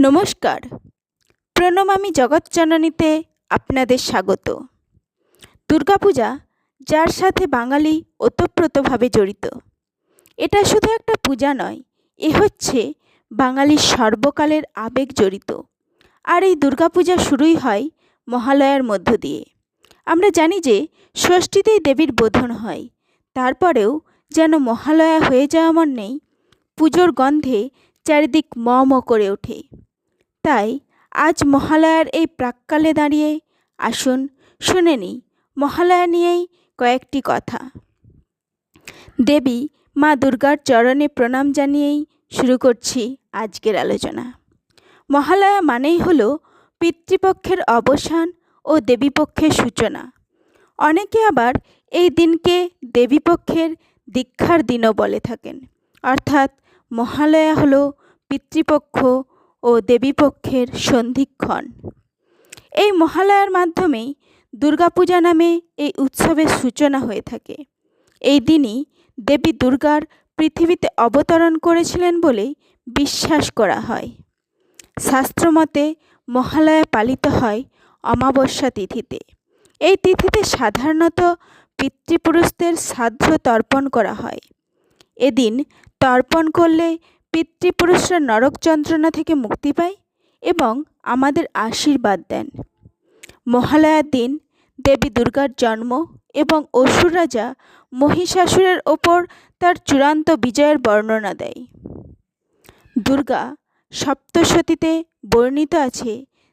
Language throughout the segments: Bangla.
নমস্কার। প্রণমামি জগৎজননীতে আপনাদের স্বাগত। দুর্গাপূজা যার সাথে বাঙালি ওতপ্রোতভাবে জড়িত। এটা শুধু একটা পূজা নয়, এ হচ্ছে বাঙালির সর্বকালের আবেগ জড়িত। আর এই দুর্গাপূজা শুরুই হয় মহালয়ার মধ্য দিয়ে। আমরা জানি যে ষষ্ঠীতেই দেবীর বোধন হয়, তারপরেও যেন মহালয়া হয়ে যাওয়া মন নেই, পুজোর গন্ধে চারিদিক ম ম করে ওঠে। তাই আজ মহালয়ার এই প্রাক্কালে দাঁড়িয়ে আসুন শুনে নিই মহালয়া নিয়েই কয়েকটি কথা। দেবী মা দুর্গার চরণে প্রণাম জানিয়েই শুরু করছি আজকের আলোচনা। মহালয়া মানেই হলো পিতৃপক্ষের অবসান ও দেবীপক্ষের সূচনা। অনেকে আবার এই দিনকে দেবীপক্ষের দীক্ষার দিনও বলে থাকেন। অর্থাৎ মহালয়া হলো পিতৃপক্ষ ও দেবীপক্ষের সন্ধিক্ষণ। এই মহালয়ার মাধ্যমেই দুর্গাপূজা নামে এই উৎসবের সূচনা হয়ে থাকে। এই দিনই দেবী দুর্গার পৃথিবীতে অবতরণ করেছিলেন বলেই বিশ্বাস করা হয়। শাস্ত্রমতে মহালয়া পালিত হয় অমাবস্যা তিথিতে। এই তিথিতে সাধারণত পিতৃপুরুষদের শ্রাদ্ধ তর্পণ করা হয়। এদিন তর্পণ করলে পিতৃপুরুষরা নরক যন্ত্রণা থেকে মুক্তি পায় এবং আমাদের আশীর্বাদ দেন। মহালয়ার দিন দেবী দুর্গার জন্ম এবং অসুর রাজা মহিষাসুরের ওপর তার চূড়ান্ত বিজয়ের বর্ণনা দেয়। দুর্গা সপ্তশতীতে বর্ণিত আছে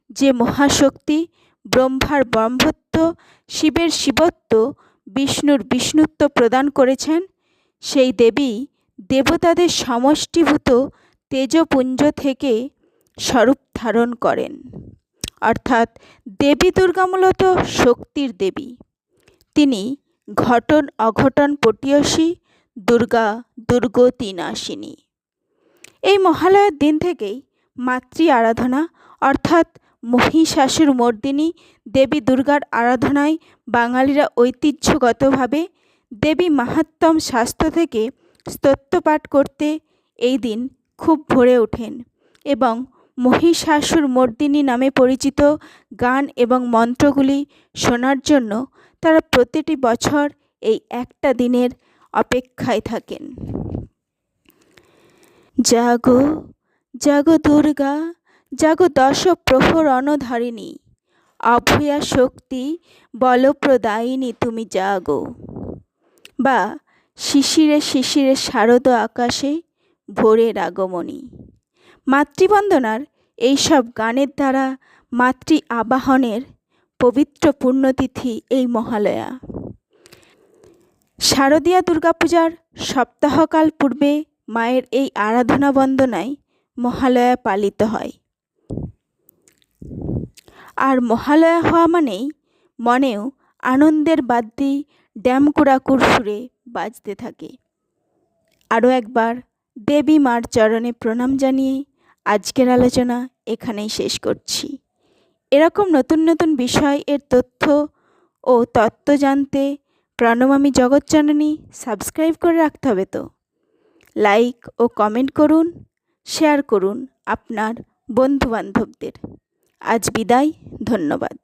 যে মহাশক্তি ব্রহ্মার ব্রহ্মত্ব, শিবের শিবত্ব, বিষ্ণুর বিষ্ণুত্ব প্রদান করেছেন। সেই দেবী দেবতাদের সমষ্টিভূত তেজপুঞ্জ থেকে স্বরূপ ধারণ করেন। অর্থাৎ দেবী দুর্গা মূলত শক্তির দেবী। তিনি ঘটন অঘটন পটীয়সী, দুর্গা দুর্গতিনাশিনী এই মহালয়ার দিন থেকেই মাতৃ আরাধনা অর্থাৎ মহিষাসুর মর্দিনী দেবী দুর্গার আরাধনায় বাঙালিরা ঐতিহ্যগতভাবে দেবী মাহাত্ম্যম শাস্ত্র থেকে স্তোত্রপাঠ করতে এই দিন খুব ভরে ওঠেন এবং মহিষাসুর মর্দিনী নামে পরিচিত গান এবং মন্ত্রগুলি শোনার জন্য তারা প্রতিটি বছর এই একটা দিনের অপেক্ষায় থাকেন। জাগো জাগো দুর্গা, জাগো দশ প্রহর অনধারিণী, অভয়া শক্তি বলপ্রদায়িনী তুমি জাগো। বা শিশিরে শিশিরে শারদ আকাশে ভোরের আগমনী মাতৃবন্দনার এইসব গানের দ্বারা মাতৃ আবাহনের পবিত্র পুণ্যতিথি এই মহালয়া। শারদীয়া দুর্গাপূজার সপ্তাহকাল পূর্বে মায়ের এই আরাধনা বন্দনায় মহালয়া পালিত হয়। আর মহালয়া হওয়া মানেই মনেও আনন্দের বাদ্যি ড্যামকুড়াকুর সুরে বাজতে থাকে। আরও একবার দেবী মার চরণে প্রণাম জানিয়ে আজকের আলোচনা এখানেই শেষ করছি। এরকম নতুন নতুন বিষয় এর তথ্য ও তত্ত্ব জানতে প্রণমামী জগৎজননী সাবস্ক্রাইব করে রাখতে হবে তো। লাইক ও কমেন্ট করুন, শেয়ার করুন আপনার বন্ধুবান্ধবদের। আজ বিদায়, ধন্যবাদ।